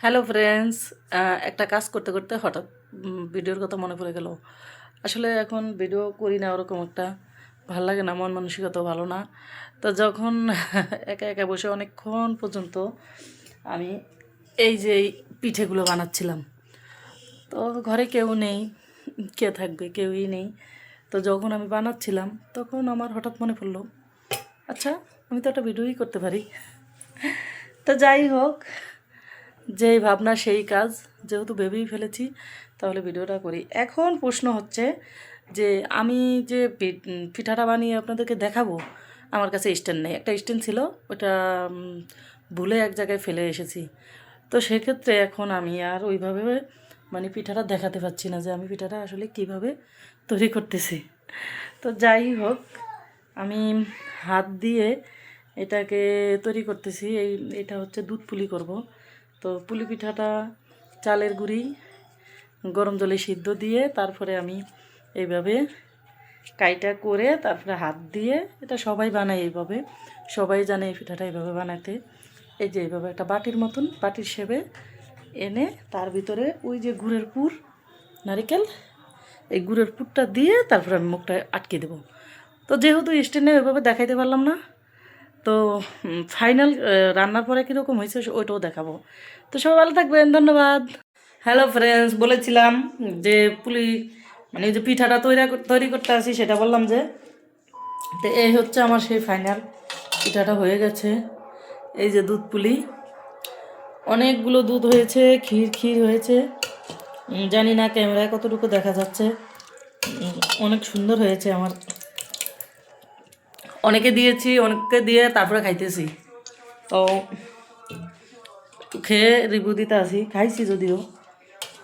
Hello friends একটা কাজ করতে করতে হঠাৎ ভিডিওর কথা মনে পড়ে গেল। আসলে এখন ভিডিও করি না, ওরকম একটা ভালো লাগে না, মন মানসিকতাও ভালো না। তো যখন একা একা বসে অনেকক্ষণ পর্যন্ত আমি এই যে পিঠেগুলো বানাচ্ছিলাম, তো ঘরে কেউ নেই, কে থাকবে, কেউই নেই। তো যখন আমি বানাচ্ছিলাম, তখন আমার হঠাৎ মনে পড়ল আচ্ছা আমি তো একটা ভিডিওই করতে পারি। তো যাই হোক যেই ভাবনা, সেই কাজ। যেহেতু ভেবেই ফেলেছি, তাহলে ভিডিওটা করি। এখন প্রশ্ন হচ্ছে যে, আমি যে পিঠাটা বানিয়ে আপনাদেরকে দেখাবো, আমার কাছে স্ট্যান্ড নেই। একটা স্ট্যান্ড ছিল, ওটা ভুলে এক জায়গায় ফেলে এসেছি। তো সেক্ষেত্রে এখন আমি আর ওইভাবে মানে পিঠাটা দেখাতে পারছি না যে, আমি পিঠাটা আসলে কীভাবে তৈরি করতেছি। তো যাই হোক, আমি হাত দিয়ে এটাকে তৈরি করতেছি। এই, এটা হচ্ছে দুধ পুলি করব। তো পুলি পিঠাটা চালের গুঁড়ি, গরম জলে সিদ্ধ দিয়ে তারপরে আমি এইভাবে কাইটা করে তারপরে হাত দিয়ে, এটা সবাই বানায় এইভাবে, সবাই জানে এই পিঠাটা এইভাবে বানাতে। এই যে এইভাবে একটা বাটির মতন, বাটির শেপে এনে তার ভিতরে ওই যে গুড়ের পুর, নারিকেল, এই গুড়ের পুরটা দিয়ে তারপরে আমি মুখটা আটকে দেবো। তো যেহেতু স্ট্যান্ডে ওইভাবে দেখাইতে পারলাম না তো ফাইনাল রান্নার পরে কীরকম হয়েছে ওইটাও দেখাবো। তো সবাই ভালো থাকবেন, ধন্যবাদ। হ্যালো ফ্রেন্ডস বলেছিলাম যে পুলি মানে যে পিঠাটা তৈরি তৈরি করতে আসি, সেটা বললাম যে, তো এই হচ্ছে আমার সেই ফাইনাল পিঠাটা হয়ে গেছে। এই যে দুধ পুলি, অনেকগুলো দুধ হয়েছে, ক্ষীর ক্ষীর হয়েছে। জানি না ক্যামেরায় কতটুকু দেখা যাচ্ছে। অনেক সুন্দর হয়েছে আমার। অনেকে দিয়েছি, অনেককে দিয়ে তারপরে খাইতেছি। তো খেয়ে রিভিউ দিতে আসি। খাইছি যদিও।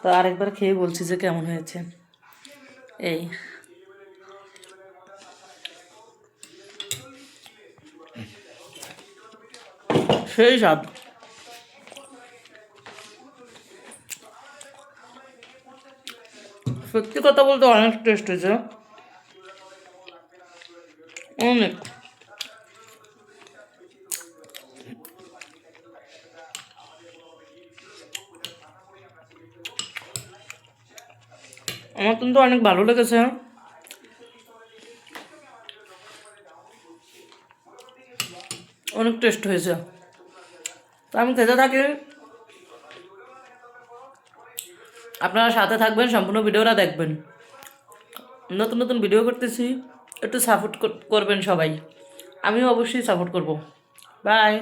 তো আরেকবার খেয়ে বলছি যে কেমন হয়েছে। এই। সেই স্বাদ। সত্যি কথা বলতে অনেক টেস্ট হয়েছে। অনেক আমার কিন্তু অনেক ভালো লেগেছে। অনেক টেস্ট হয়েছে। তো আমি খেতে থাকি। আপনারা সাথে থাকবেন, সম্পূর্ণ ভিডিওটা দেখবেন। নতুন নতুন ভিডিও করতেছি। একটু সাপোর্ট করবেন সবাই। আমিও অবশ্যই সাপোর্ট করব। বাই